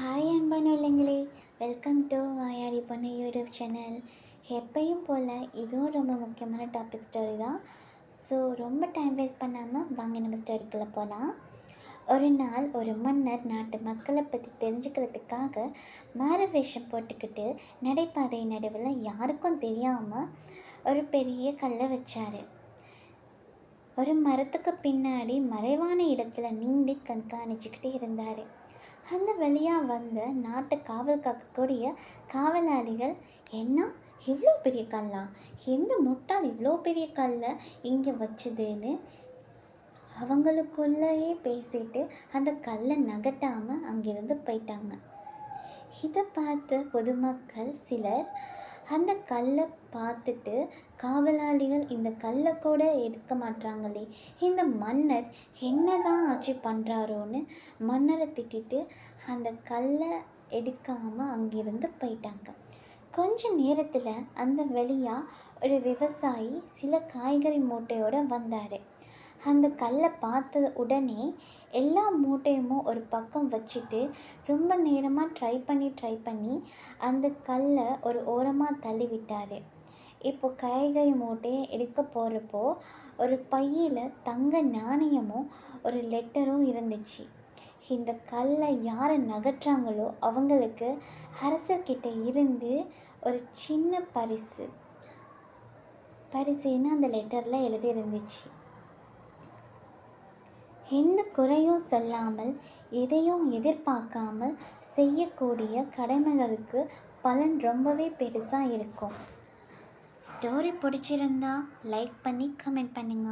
Hi அன்பான இல்லைங்களே welcome to வாயாடி பொண்ணு யூடியூப் சேனல் எப்பையும் போல் இதுவும் ரொம்ப முக்கியமான டாபிக் ஸ்டோரி தான். ஸோ ரொம்ப டைம் வேஸ்ட் பண்ணாமல் வாங்க நம்ம ஸ்டோரிக்குள்ளே போகலாம் ஒரு நாள் ஒரு மன்னர் நாட்டு மக்களை பற்றி தெரிஞ்சுக்கிறதுக்காக மாற வேஷம் போட்டுக்கிட்டு நடைபாதை நடுவில் யாருக்கும் தெரியாமல் ஒரு பெரிய கல்லை வச்சார். ஒரு மரத்துக்கு பின்னாடி மறைவான இடத்துல நீண்டு கண்காணிச்சுக்கிட்டு இருந்தார். அந்த வழியாக வந்த நாட்டு காவல் காக்கக்கூடிய காவலாளிகள் என்ன? இவ்வளோ பெரிய கல்லா? எந்த முட்டாள் இவ்வளோ பெரிய கல்லை இங்கே வச்சுதுன்னு? அவங்களுக்குள்ளேயே பேசிட்டு அந்த கல்லை நகட்டாமல் அங்கிருந்து போயிட்டாங்க. இதை பார்த்த பொதுமக்கள் சிலர் அந்த கல்லை பார்த்துட்டு காவலாளிகள் இந்த கல்லை கூட எடுக்க மாட்றாங்களே. இந்த மன்னர் என்னதான் ஆட்சி பண்ணுறாரோன்னு மன்னரை திட்டிட்டு அந்த கல்லை எடுக்காமல் அங்கிருந்து போயிட்டாங்க. கொஞ்ச நேரத்தில் அந்த வழியாக ஒரு விவசாயி சில காய்கறி மூட்டையோட வந்தார். அந்த கல்லை பார்த்த உடனே எல்லா மூட்டையுமோ ஒரு பக்கம் வச்சுட்டு ரொம்ப நேரமாக ட்ரை பண்ணி ட்ரை பண்ணி அந்த கல்லை ஒரு ஓரமாக தள்ளி விட்டார் இப்போ காய்கறி மூட்டையை எடுக்க போகிறப்போ ஒரு பையில் தங்க நாணயமும் ஒரு லெட்டரும் இருந்துச்சு. இந்த கல்லை யாரை நகற்றாங்களோ அவங்களுக்கு அரசர்கிட்ட இருந்து ஒரு சின்ன பரிசு. பரிசுன்னு அந்த லெட்டரில் எழுதி இருந்துச்சு எந்த குறையும் சொல்லாமல் எதையும் எதிர்பார்க்காமல் செய்யக்கூடிய கடமைகளுக்கு பலன் ரொம்பவே பெருசாக இருக்கும். ஸ்டோரி பிடிச்சிருந்தா லைக் பண்ணி கமெண்ட் பண்ணுங்கள்